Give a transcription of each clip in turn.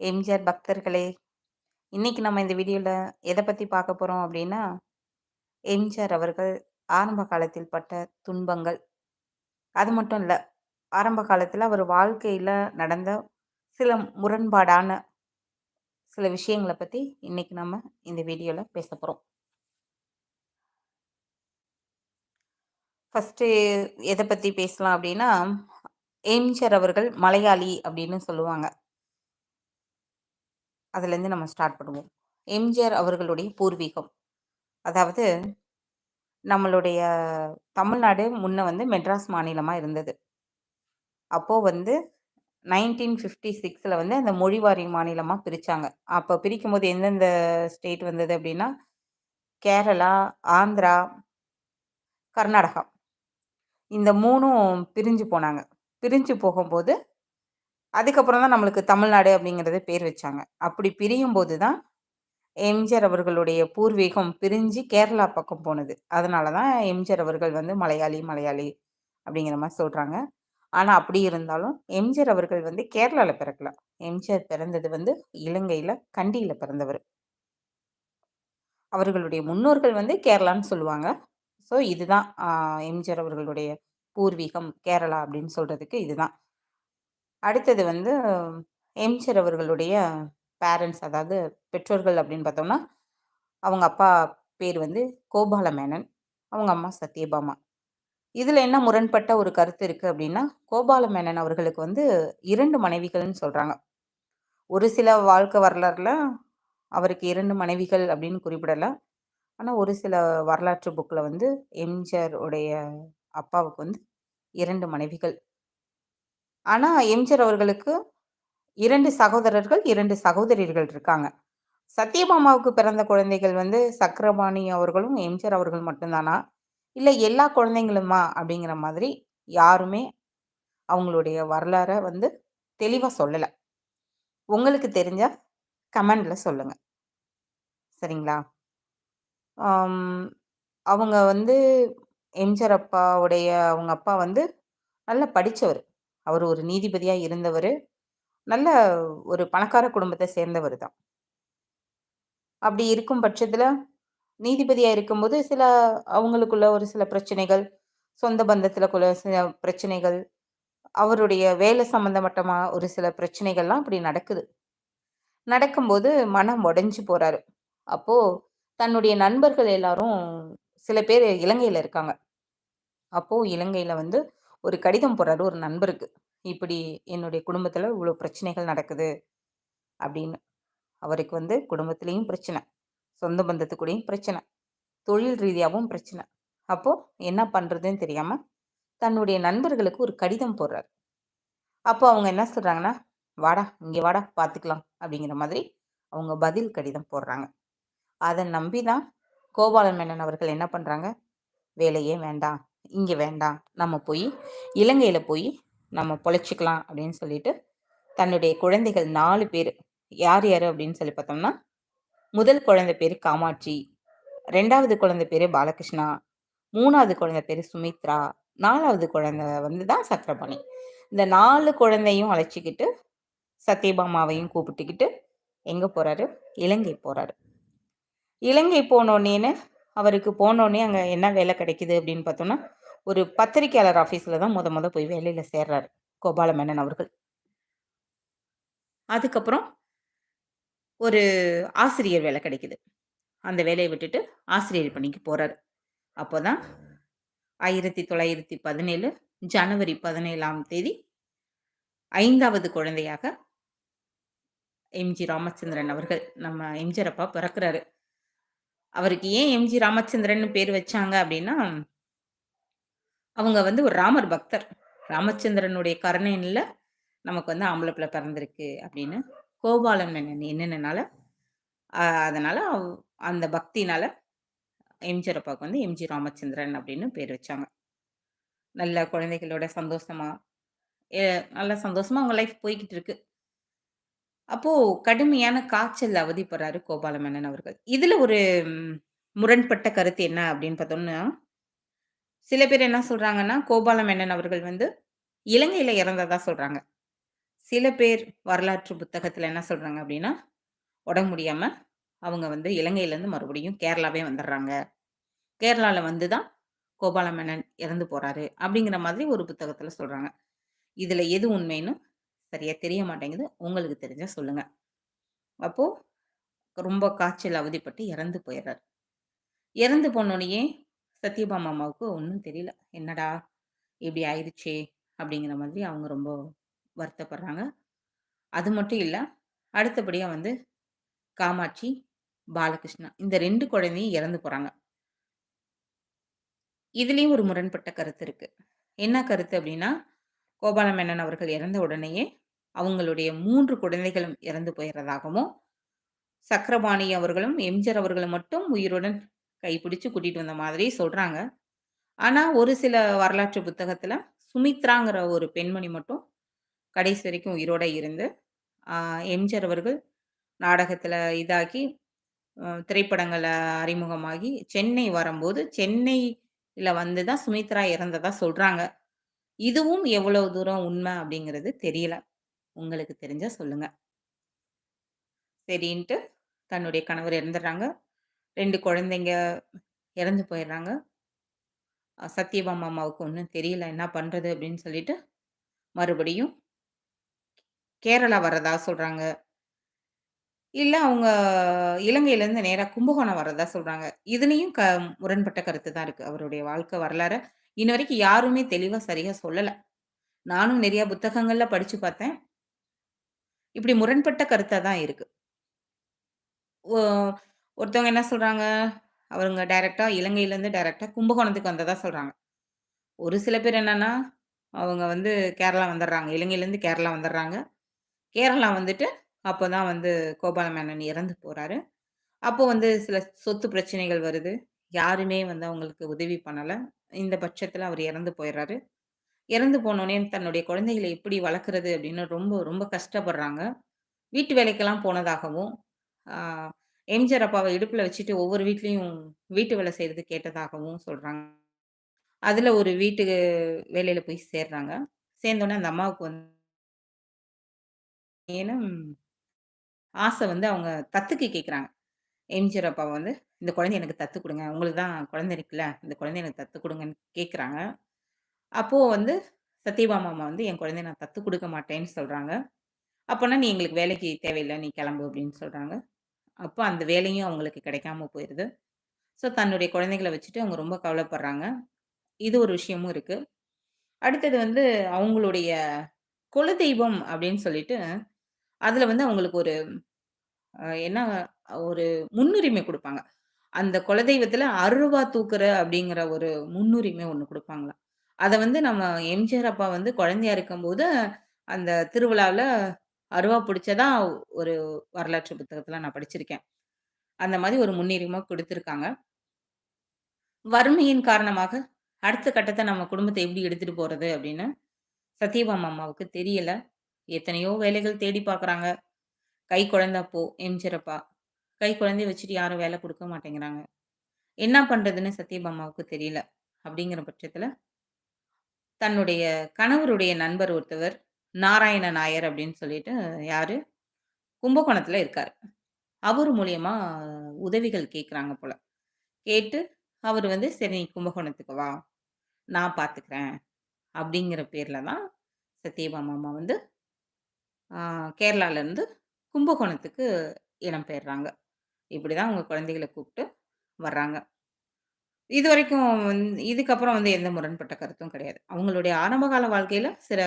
எம்ஜிஆர் பக்தர்களே! இன்னைக்கு நம்ம இந்த வீடியோவில் எதை பற்றி பார்க்க போகிறோம் அப்படின்னா எம்ஜிஆர் அவர்கள் ஆரம்ப காலத்தில் பட்ட துன்பங்கள். அது மட்டும் இல்லை ஆரம்ப காலத்தில் அவர் வாழ்க்கையில் நடந்த சில முரண்பாடான சில விஷயங்களை பற்றி இன்னைக்கு நம்ம இந்த வீடியோவில் பேச போகிறோம் ஃபஸ்ட்டு எதை பற்றி பேசலாம் அப்படின்னா எம்ஜிஆர் அவர்கள் மலையாளி அப்படின்னு சொல்லுவாங்க. அதுலேருந்து நம்ம ஸ்டார்ட் பண்ணுவோம். எம்ஜிஆர் அவர்களுடைய பூர்வீகம். அதாவது நம்மளுடைய தமிழ்நாடு முன்ன வந்து மெட்ராஸ் மாநிலமாக இருந்தது. அப்போது வந்து 1956ல வந்து அந்த மொழிவாரி மாநிலமாக பிரித்தாங்க அப்போ பிரிக்கும் பிரிக்கும்போது எந்தெந்த ஸ்டேட் வந்தது அப்படின்னா கேரளா, ஆந்திரா, கர்நாடகா. இந்த மூணும் பிரிஞ்சு போனாங்க. பிரிஞ்சு போகும்போது, அதுக்கப்புறம் தான் நம்மளுக்கு தமிழ்நாடு அப்படிங்கிறது பேர் வச்சாங்க. அப்படி பிரியும்போது தான், எம்ஜிஆர் அவர்களுடைய பூர்வீகம் பிரிஞ்சு கேரளா பக்கம் போனது. அதனால தான் எம்ஜிஆர் அவர்கள் வந்து மலையாளி, மலையாளி அப்படிங்கிற மாதிரி சொல்கிறாங்க ஆனால் அப்படி இருந்தாலும், எம்ஜிஆர் அவர்கள் வந்து கேரளாவில் பிறக்கல. எம்ஜிஆர் பிறந்தது வந்து இலங்கையில் கண்டியில் பிறந்தவர் அவர்களுடைய முன்னோர்கள் வந்து கேரளான்னு சொல்லுவாங்க. ஸோ இதுதான் எம்ஜிஆர் அவர்களுடைய பூர்வீகம் கேரளா அப்படின்னு சொல்கிறதுக்கு இதுதான். அடுத்தது வந்து எம்ஜிஆர் அவர்களுடைய பேரண்ட்ஸ் அதாவது பெற்றோர்கள் அப்படின்னு பார்த்தோம்னா, அவங்க அப்பா பேர் வந்து கோபால மேனன். அவங்க அம்மா சத்யபாமா. இதில் என்ன முரண்பட்ட ஒரு கருத்து இருக்குது அப்படின்னா கோபால மேனன் அவர்களுக்கு வந்து இரண்டு மனைவிகள்னு சொல்கிறாங்க ஒரு சில வாழ்க்கை வரலாறுல அவருக்கு இரண்டு மனைவிகள் அப்படின்னு குறிப்பிடலாம் ஆனால் ஒரு சில வரலாற்று புக்கில் வந்து எம்ஜிஆர் உடைய அப்பாவுக்கு வந்து இரண்டு மனைவிகள். ஆனா எம்ஜிஆர் அவர்களுக்கு இரண்டு சகோதரர்கள், இரண்டு சகோதரிகள் இருக்காங்க. சத்யபாமாவுக்கு பிறந்த குழந்தைகள் வந்து சக்கரபாணி அவர்களும், எம்ஜிஆர் அவர்கள் மட்டும்தானா இல்லை எல்லா குழந்தைங்களுமா? அப்படிங்கிற மாதிரி யாருமே அவங்களுடைய வரலாறை வந்து தெளிவாக சொல்லலை உங்களுக்கு தெரிஞ்சால் கமெண்டில் சொல்லுங்கள் சரிங்களா? அவங்க வந்து எம்ஜிஆர் அப்பாவுடைய அவங்க அப்பா வந்து நல்லா படித்தவர் அவர் ஒரு நீதிபதியாக இருந்தவர் நல்ல ஒரு பணக்கார குடும்பத்தை சேர்ந்தவர் தான். அப்படி இருக்கும் பட்சத்தில் நீதிபதியாக இருக்கும்போது சில அவங்களுக்குள்ள ஒரு சில பிரச்சனைகள், சொந்த பந்தத்துலக்குள்ள சில பிரச்சனைகள், அவருடைய வேலை சம்மந்தமட்டமா ஒரு சில பிரச்சனைகள்லாம் அப்படி நடக்குது. நடக்கும்போது மனம் உடஞ்சி போகிறாரு அப்போது தன்னுடைய நண்பர்கள் எல்லாரும் சில பேர் இலங்கையில் இருக்காங்க. அப்போது இலங்கையில் வந்து ஒரு கடிதம் போடுறாரு ஒரு நண்பருக்கு. இப்படி என்னுடைய குடும்பத்தில் இவ்வளோ பிரச்சனைகள் நடக்குது. அப்படின்னு. அவருக்கு வந்து குடும்பத்துலேயும் பிரச்சனை. சொந்த பந்தத்துக்கூடயும் பிரச்சனை. தொழில் ரீதியாகவும் பிரச்சனை. அப்போது என்ன பண்ணுறதுன்னு தெரியாமல் தன்னுடைய நண்பர்களுக்கு ஒரு கடிதம் போடுறாரு. அப்போ அவங்க என்ன சொல்கிறாங்கன்னா "வாடா, இங்கே வாடா பார்த்துக்கலாம்." அப்படிங்கிற மாதிரி அவங்க பதில் கடிதம் போடுறாங்க. அதை நம்பி தான் கோபாலமேனன் அவர்கள் என்ன பண்ணுறாங்க "வேலையே வேண்டாம், இங்கே வேண்டாம். நம்ம போய் இலங்கையில் போய் நம்ம பொழைச்சிக்கலாம் அப்படின்னு சொல்லிட்டு, தன்னுடைய குழந்தைகள் நாலு பேர் யார் யார் அப்படின்னு சொல்லி பார்த்தோம்னா, முதல் குழந்தை பேர் காமாட்சி, ரெண்டாவது குழந்தை பேர் பாலகிருஷ்ணா, மூணாவது குழந்தை பேர் சுமித்ரா, நாலாவது குழந்தை வந்து தான் சக்கரபாணி. இந்த நாலு குழந்தையும் அழைச்சிக்கிட்டு சத்யபாமாவையும் கூப்பிட்டுக்கிட்டு எங்கே போகிறாரு இலங்கை போகிறாரு இலங்கை போனோடனேன்னு அவருக்கு போனோடனே அங்கே என்ன வேலை கிடைக்குது அப்படின்னு பார்த்தோம்னா, ஒரு பத்திரிக்கையாளர் ஆஃபீஸில் தான் முத முத போய் வேலையில் சேர்றாரு. கோபால மேனன் அவர்கள். அதுக்கப்புறம் ஒரு ஆசிரியர் வேலை கிடைக்குது. அந்த வேலையை விட்டுட்டு ஆசிரியர் பணிக்கு போறாரு. அப்போதான் 1917 ஜனவரி 17ஆம் தேதி ஐந்தாவது குழந்தையாக எம்.ஜி. ராமச்சந்திரன் அவர்கள் நம்ம எம்ஜிஆர் அப்பா பிறக்கிறாரு அவருக்கு ஏன் எம்.ஜி. ராமச்சந்திரன் பேர் வச்சாங்க அப்படின்னா, அவங்க வந்து ஒரு ராமர் பக்தர். ராமச்சந்திரனுடைய கருணையில நமக்கு வந்து ஆம்பளை பிள்ளை பிறந்திருக்கு அப்படின்னு கோபாலன் மேனன் அதனால அவ் அந்த பக்தினால எம்ஜி அப்பாவுக்கு வந்து எம்.ஜி. ராமச்சந்திரன் அப்படின்னு பேர் வச்சாங்க. நல்ல குழந்தைகளோட சந்தோஷமா, நல்ல சந்தோஷமா அவங்க லைஃப் போய்கிட்டு இருக்கு. அப்போ கடுமையான காய்ச்சல் அவதிப்படுறாரு கோபால மேனன் அவர்கள். இதுல ஒரு முரண்பட்ட கருத்து என்ன அப்படின்னு பார்த்தோம்னா, சில பேர் என்ன சொல்றாங்கன்னா, கோபால மேனன் அவர்கள் வந்து இலங்கையில இறந்ததா சொல்றாங்க. சில பேர் வரலாற்று புத்தகத்துல என்ன சொல்றாங்க அப்படின்னா உடம்பு முடியாம அவங்க வந்து இலங்கையிலேருந்து மறுபடியும் கேரளாவே வந்துடுறாங்க கேரளால வந்து தான் கோபால மேனன் இறந்து போறாரு. அப்படிங்கிற மாதிரி ஒரு புத்தகத்தில் சொல்றாங்க. இதில் எது உண்மைன்னு சரியா தெரிய மாட்டேங்குது. உங்களுக்கு தெரிஞ்சா சொல்லுங்க. அப்போ ரொம்ப காய்ச்சல் அவதிப்பட்டு இறந்து போயிடுறாரு இறந்து போனோடனே சத்யபாமா அம்மாவுக்கு ஒன்றும் தெரியல. என்னடா! இப்படி ஆயிடுச்சே அப்படிங்கிற மாதிரி அவங்க ரொம்ப வருத்தப்படுறாங்க. அது மட்டும் இல்லை அடுத்தபடியாக வந்து காமாட்சி, பாலகிருஷ்ணா இந்த ரெண்டு குழந்தையும் இறந்து போகிறாங்க இதுலேயும் ஒரு முரண்பட்ட கருத்து இருக்குது என்ன கருத்து அப்படின்னா, கோபால மேனன் அவர்கள் இறந்த உடனேயே, அவங்களுடைய மூன்று குழந்தைகளும் இறந்து போயிடுறதாகவும் சக்கரபாணி அவர்களும், எம்ஜிஆர் அவர்களும் மட்டும் உயிருடன் கைப்பிடிச்சு கூட்டிட்டு வந்த மாதிரி சொல்றாங்க. ஆனா, ஒரு சில வரலாற்று புத்தகத்தில் சுமித்ராங்கிற ஒரு பெண்மணி மட்டும் கடைசி வரைக்கும் உயிரோட இருந்து, எம்ஜிஆர் அவர்கள் நாடகத்தில் இதாகி, திரைப்படங்களை அறிமுகமாகி, சென்னை வரும்போது சென்னையில வந்து தான் சுமித்ரா இறந்ததா சொல்றாங்க. இதுவும் எவ்வளவு தூரம் உண்மை அப்படிங்கிறது தெரியல. உங்களுக்கு தெரிஞ்சா சொல்லுங்க. சரின்ட்டு தன்னுடைய கணவர் இறந்துடுறாங்க. ரெண்டு குழந்தைங்க இறந்து போயிடுறாங்க. அ சத்யபாமா அம்மாவுக்கு ஒன்றும் தெரியல என்ன பண்ணுறது அப்படின்னு சொல்லிட்டு, மறுபடியும் கேரளா வர்றதா சொல்கிறாங்க இல்லை அவங்க இலங்கையிலேருந்து நேராக கும்பகோணம் வர்றதா சொல்கிறாங்க இதுலேயும் க முரண்பட்ட கருத்து தான் இருக்குது அவருடைய வாழ்க்கை வரலாறை இன்ன வரைக்கும் யாருமே தெளிவாக சரியாக சொல்லலை. நானும் நிறையா புத்தகங்களில் படித்து பார்த்தேன். இப்படி முரண்பட்ட கருத்தாக தான் இருக்குது ஒருத்தவங்க என்ன சொல்கிறாங்க அவருங்க டைரெக்டாக இலங்கையிலேருந்து டைரெக்டாக கும்பகோணத்துக்கு வந்ததாக சொல்கிறாங்க ஒரு சில பேர் என்னென்னா அவங்க வந்து கேரளா வந்துடுறாங்க. இலங்கையிலேருந்து கேரளா வந்துடுறாங்க. கேரளா வந்துட்டு, அப்போ தான் வந்து கோபால மேனன் இறந்து போகிறாரு அப்போ வந்து சில சொத்து பிரச்சனைகள் வருது. யாருமே வந்து அவங்களுக்கு உதவி பண்ணலை. இந்த பட்சத்தில் அவர் இறந்து போயிடுறாரு. இறந்து போனோடனே தன்னுடைய குழந்தைகளை எப்படி வளர்க்குறது அப்படின்னு ரொம்ப ரொம்ப கஷ்டப்படுறாங்க. வீட்டு வேலைக்கெல்லாம் போனதாகவும், எம்ஜிஆர் அப்பாவை இடுப்புல வச்சுட்டு ஒவ்வொரு வீட்லயும் வீட்டு வேலை செய்யறது கேட்டதாகவும் சொல்றாங்க. அதுல ஒரு வீட்டு வேலையில போய் சேர்றாங்க. சேர்ந்தோடனே அந்த அம்மாவுக்கு வந்து ஏனும் ஆசை வந்து அவங்க தத்துக்கு கேட்குறாங்க. எம்ஜிஆர் அப்பாவை வந்து, "இந்த குழந்தை எனக்கு தத்து கொடுங்க உங்களுக்கு தான் குழந்தை இருக்குல்ல, இந்த குழந்தை எனக்கு தத்து கொடுங்கன்னு கேட்குறாங்க. அப்போ வந்து சத்யபாமா அம்மா வந்து, "என் குழந்தைய நான் தத்து கொடுக்க மாட்டேன்னு" சொல்றாங்க. அப்போனா நீ எங்களுக்கு வேலைக்கு தேவையில்லை நீ கிளம்பு" அப்படின்னு சொல்றாங்க. அப்போ அந்த வேலையும் அவங்களுக்கு கிடைக்காம போயிடுது ஸோ தன்னுடைய குழந்தைகளை வச்சுட்டு அவங்க ரொம்ப கவலைப்படுறாங்க. இது ஒரு விஷயமும் இருக்குது அடுத்தது வந்து அவங்களுடைய குலதெய்வம் அப்படின்னு சொல்லிட்டு, அதில் வந்து அவங்களுக்கு ஒரு என்ன ஒரு முன்னுரிமை கொடுப்பாங்க. அந்த குலதெய்வத்தில் அருவா தூக்குற அப்படிங்கிற ஒரு முன்னுரிமை ஒன்று கொடுப்பாங்களாம். அதை வந்து நம்ம எம்ஜிஆர் அப்பா வந்து குழந்தையா இருக்கும்போது, அந்த திருவிழாவில் அருவா பிடிச்சதா ஒரு வரலாற்று புத்தகத்தில் நான் படிச்சிருக்கேன். அந்த மாதிரி ஒரு முன்னுரிமை கொடுத்துருக்காங்க வறுமையின் காரணமாக, அடுத்த கட்டத்தை நம்ம குடும்பத்தை எப்படி எடுத்துட்டு போறது அப்படின்னு, சத்யபாமா அம்மாவுக்கு தெரியல. எத்தனையோ வேலைகள் தேடி பார்க்குறாங்க. கை குழந்தப்போ எம்ஜிரப்பா கை குழந்தைய வச்சுட்டு யாரும் வேலை கொடுக்க மாட்டேங்கிறாங்க. என்ன பண்றதுன்னு சத்யபாமாவுக்கு தெரியல. அப்படிங்கிற பட்சத்தில் தன்னுடைய கணவருடைய நண்பர் ஒருத்தவர், நாராயண நாயர் அப்படின்னு சொல்லிட்டு யாரு? கும்பகோணத்துல இருக்காரு. அவர் மூலியமா உதவிகள் கேட்குறாங்க போல. கேட்டு அவர் வந்து, "சரி நீ கும்பகோணத்துக்கு வா, நான் பார்த்துக்கிறேன்." அப்படிங்கிற பேர்ல தான் சத்யபாமா அம்மா வந்து, கேரளாலேருந்து கேரளாலருந்து கும்பகோணத்துக்கு இடம்பெயர்றாங்க. இப்படிதான் அவங்க குழந்தைகளை கூப்பிட்டு வர்றாங்க. இதுவரைக்கும் வந் இதுக்கப்புறம் வந்து எந்த முரண்பட்ட கருத்தும் கிடையாது. அவங்களுடைய ஆரம்பகால வாழ்க்கையில சில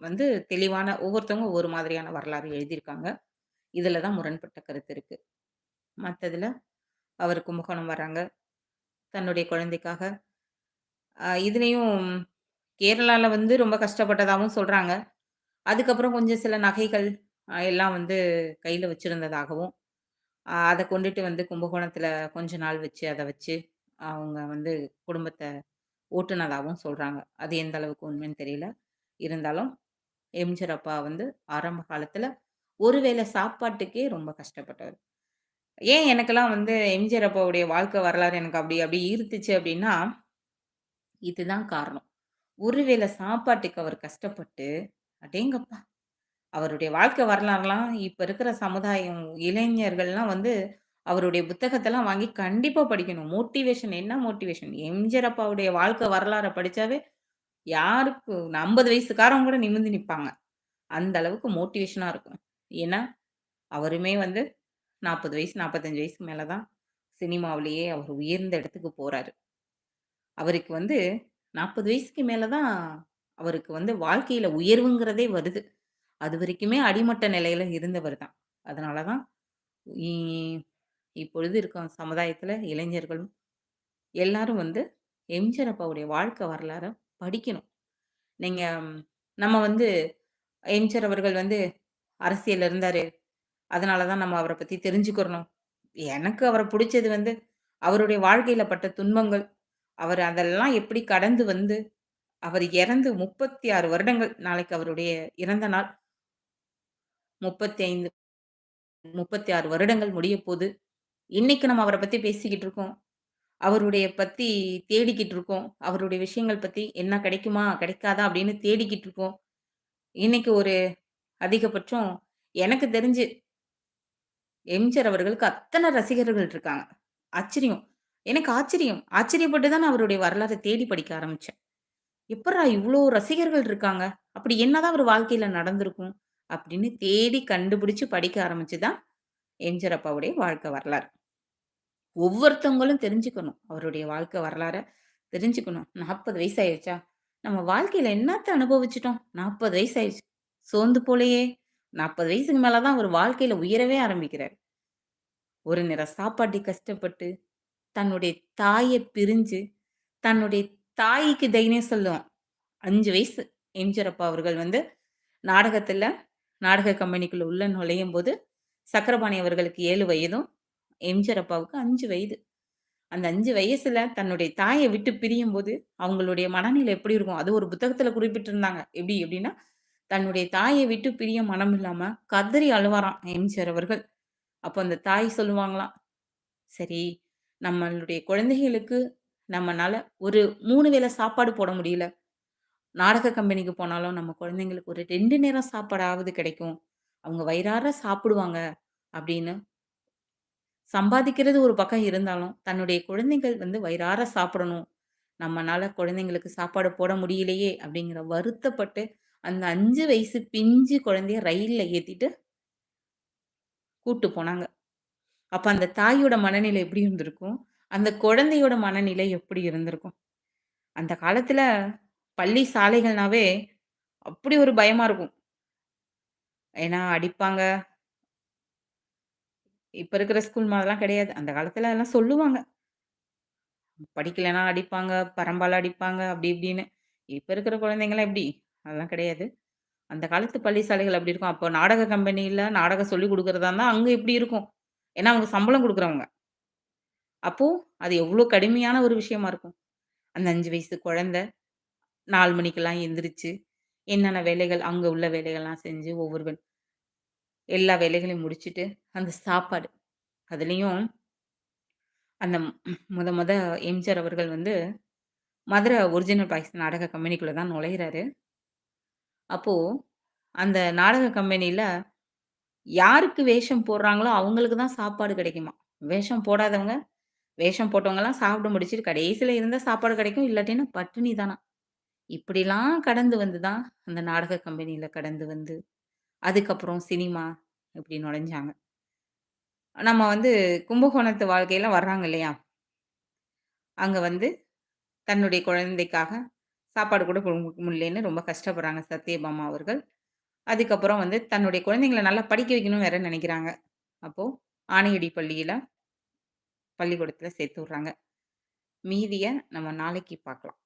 வந்து தெளிவான ஒவ்வொருத்தவங்க ஒவ்வொரு மாதிரியான வரலாறு எழுதியிருக்காங்க. இதுல தான் முரண்பட்ட கருத்து இருக்கு. மத்ததுல அவர் கும்பகோணம் வர்றாங்க. தன்னுடைய குழந்தைக்காக. அ இதுலயும் கேரளால வந்து ரொம்ப கஷ்டப்பட்டதாவும் சொல்றாங்க. அதுக்கப்புறம் கொஞ்சம் சில நகைகள் அ எல்லாம் வந்து கையில வச்சிருந்ததாகவும், அ அத கொண்டுட்டு வந்து கும்பகோணத்தில் கொஞ்ச நாள் வச்சு, அத வச்சு அவங்க வந்து குடும்பத்தை ஓட்டுநராகவும் சொல்கிறாங்க அது எந்த அளவுக்கு உண்மைன்னு தெரியல. இருந்தாலும் எம்ஜிஆர் அப்பா வந்து ஆரம்ப காலத்தில் ஒருவேளை சாப்பாட்டுக்கே ரொம்ப கஷ்டப்பட்டவர். ஏன் எனக்கெல்லாம் வந்து எம்ஜிஆர் அப்பாவுடைய வாழ்க்கை வரலாறு எனக்கு அப்படி அப்படி ஈர்த்துச்சு அப்படின்னா, இதுதான் காரணம். ஒருவேளை சாப்பாட்டுக்கு அவர் கஷ்டப்பட்டு, அடேங்கப்பா! அவருடைய வாழ்க்கை வரலாறுலாம் இப்போ இருக்கிற சமுதாயம் இளைஞர்கள்லாம் வந்து அவருடைய புத்தகத்தெல்லாம் வாங்கி கண்டிப்பா படிக்கணும். மோட்டிவேஷன் என்ன மோட்டிவேஷன்? எம்ஜிஆர் அப்பாவுடைய வாழ்க்கை வரலாற படிச்சாவே யாருக்கு 50 வயசுக்காரவங்க கூட நிமிர்ந்து நிற்பாங்க அந்த அளவுக்கு மோட்டிவேஷனா இருக்கும். ஏன்னா, அவருமே வந்து 40 வயசு, 45 வயசுக்கு மேலதான் சினிமாவிலேயே அவர் உயர்ந்த இடத்துக்கு போறாரு. அவருக்கு வந்து 40 வயசுக்கு மேலதான் அவருக்கு வந்து வாழ்க்கையில உயர்வுங்கிறதே வருது. அது வரைக்குமே அடிமட்ட நிலையில இருந்தவர் தான். அதனாலதான் இப்பொழுது இருக்கும் சமுதாயத்தில் இளைஞர்களும் எல்லாரும் வந்து எம்ஜிஆர் அப்பாவுடைய வாழ்க்கை வரலாறை படிக்கணும். நீங்கள் நம்ம வந்து எம்ஜிஆர் அவர்கள் வந்து அரசியல் இருந்தார் அதனால தான் நம்ம அவரை பற்றி தெரிஞ்சுக்கிறணும். எனக்கு அவரை பிடிச்சது வந்து அவருடைய வாழ்க்கையில் பட்ட துன்பங்கள், அவர் அதெல்லாம் எப்படி கடந்து வந்து, அவர் இறந்து 36 வருடங்கள் நாளைக்கு அவருடைய இறந்த நாள். 35 36 வருடங்கள் முடியப்போது. இன்னைக்கு நம்ம அவரை பத்தி பேசிக்கிட்டு இருக்கோம். அவருடைய பத்தி தேடிக்கிட்டு இருக்கோம். அவருடைய விஷயங்கள் பத்தி என்ன கிடைக்குமா? கிடைக்காதா? அப்படின்னு தேடிக்கிட்டு இருக்கோம். இன்னைக்கு ஒரு அதிகபட்சம் எனக்கு தெரிஞ்சு எம்ஜிஆர் அவர்களுக்கு அத்தனை ரசிகர்கள் இருக்காங்க. ஆச்சரியம். எனக்கு ஆச்சரியம். ஆச்சரியப்பட்டு தான் நான் அவருடைய வரலாற்றை தேடி படிக்க ஆரம்பிச்சேன். எப்படா இவ்வளோ ரசிகர்கள் இருக்காங்க? அப்படி என்னதான் அவர் வாழ்க்கையில நடந்திருக்கும்? அப்படின்னு தேடி கண்டுபிடிச்சு படிக்க ஆரம்பிச்சு தான் எம்ஜிஆர் அப்பாவுடைய வாழ்க்கை வரலாறு. ஒவ்வொருத்தவங்களும் தெரிஞ்சுக்கணும். அவருடைய வாழ்க்கை வரலாற தெரிஞ்சுக்கணும். 40 வயசு ஆயிருச்சா? நம்ம வாழ்க்கையில என்னத்த அனுபவிச்சிட்டோம் நாற்பது வயசு ஆயிருச்சு. சோர்ந்து போலையே நாற்பது வயசுக்கு மேலதான் அவர் வாழ்க்கையில உயரவே ஆரம்பிக்கிறார் ஒரு நிற சாப்பாட்டி கஷ்டப்பட்டு, தன்னுடைய தாயை பிரிஞ்சு, தன்னுடைய தாய்க்கு தைரியம் சொல்லுவோம் அஞ்சு வயசு எம்ஜிஆர் அவர்கள் வந்து நாடகத்துல நாடக கம்பெனிக்குள்ள உள்ள நுழையும்போது, சக்கரபாணி அவர்களுக்கு ஏழு வயதும், எம்ஜிஆர் அப்பாவுக்கு அஞ்சு வயது. அந்த அஞ்சு வயசுல தன்னுடைய தாயை விட்டு பிரியும்போது, அவங்களுடைய மனநிலை எப்படி இருக்கும்? அது ஒரு புத்தகத்துல குறிப்பிட்டிருந்தாங்க. எப்படி எப்படின்னா தன்னுடைய தாயை விட்டு பிரிய மனம் இல்லாம கதறி அழுவாராம் எம்ஜிஆர் அவர்கள். அப்போ அந்த தாய் சொல்லுவாங்களாம், "சரி, நம்மளுடைய குழந்தைகளுக்கு நம்மனால ஒரு மூணு வேளை சாப்பாடு போட முடியல. நாடக கம்பெனிக்கு போனாலும் நம்ம குழந்தைங்களுக்கு ஒரு ரெண்டு நேரம் சாப்பாடாவது கிடைக்கும். அவங்க வயிறார சாப்பிடுவாங்க." அப்படின்னு சம்பாதிக்கிறது ஒரு பக்கம் இருந்தாலும், தன்னுடைய குழந்தைகள் வந்து வயிறார சாப்பிடணும். நம்மனால குழந்தைங்களுக்கு சாப்பாடு போட முடியலையே! அப்படிங்கிற வருத்தப்பட்டு, அந்த 5 வயசு பிஞ்சு குழந்தைய ரயில்ல ஏத்திட்டு கூட்டு போனாங்க. அப்ப அந்த தாயோட மனநிலை எப்படி இருந்திருக்கும்? அந்த குழந்தையோட மனநிலை எப்படி இருந்திருக்கும்? அந்த காலத்துல பள்ளி சாலைகள்னாவே அப்படி ஒரு பயமா இருக்கும். ஏன்னா அடிப்பாங்க. இப்ப இருக்கிற ஸ்கூல் மாதிரிலாம் கிடையாது. அந்த காலத்துல அதெல்லாம் சொல்லுவாங்க. படிக்கலைன்னா அடிப்பாங்க, பரம்பால அடிப்பாங்க, அப்படி இப்படின்னு. இப்ப இருக்கிற குழந்தைங்களாம் எப்படி? அதெல்லாம் கிடையாது. அந்த காலத்து பள்ளி சாலைகள் அப்படி இருக்கும். அப்போ நாடக கம்பெனியில் நாடகம் சொல்லிக் கொடுக்குறதா இருந்தால் அங்க எப்படி இருக்கும்? ஏன்னா அவங்க சம்பளம் கொடுக்குறவங்க அப்போ அது எவ்வளோ கடுமையான ஒரு விஷயமா இருக்கும். அந்த அஞ்சு வயசு குழந்தை நாலு மணிக்கெல்லாம் எந்திரிச்சு, என்னென்ன வேலைகள் அங்க உள்ள வேலைகள்லாம் செஞ்சு ஒவ்வொரு எல்லா வேலைகளையும் முடிச்சுட்டு, அந்த சாப்பாடு. அதுலேயும் அந்த முத முத எம்ஜிஆர் அவர்கள் வந்து மதுரை ஒரிஜினல் பாய்ஸ் நாடக கம்பெனிக்குள்ளே தான் நுழையிறாரு. அப்போது அந்த நாடக கம்பெனியில் யாருக்கு வேஷம் போடுறாங்களோ, அவங்களுக்கு தான் சாப்பாடு கிடைக்குமா வேஷம் போடாதவங்க, வேஷம் போட்டவங்கலாம் சாப்பிட முடிச்சுட்டு கடைசியில் இருந்தால் சாப்பாடு கிடைக்கும். இல்லாட்டின்னா பட்டினி தானா இப்படிலாம் கடந்து வந்து தான் அந்த நாடக கம்பெனியில் கடந்து வந்து, அதுக்கப்புறம் சினிமா இப்படி நுழைஞ்சாங்க. நம்ம வந்து கும்பகோணத்து வாழ்க்கையில வர்றாங்க இல்லையா? அங்க வந்து தன்னுடைய குழந்தைக்காக சாப்பாடு கூட கொடுக்க முடியலன்னு ரொம்ப கஷ்டப்படுறாங்க சத்யபாமா அவர்கள். அதுக்கப்புறம் வந்து தன்னுடைய குழந்தைங்கள நல்லா படிக்க வைக்கணும்னு வேற நினைக்கிறாங்க. அப்போ ஆணையடி பள்ளியில பள்ளிக்கூடத்துல சேர்த்து விடுறாங்க. மீதிய நம்ம நாளைக்கு பார்க்கலாம்.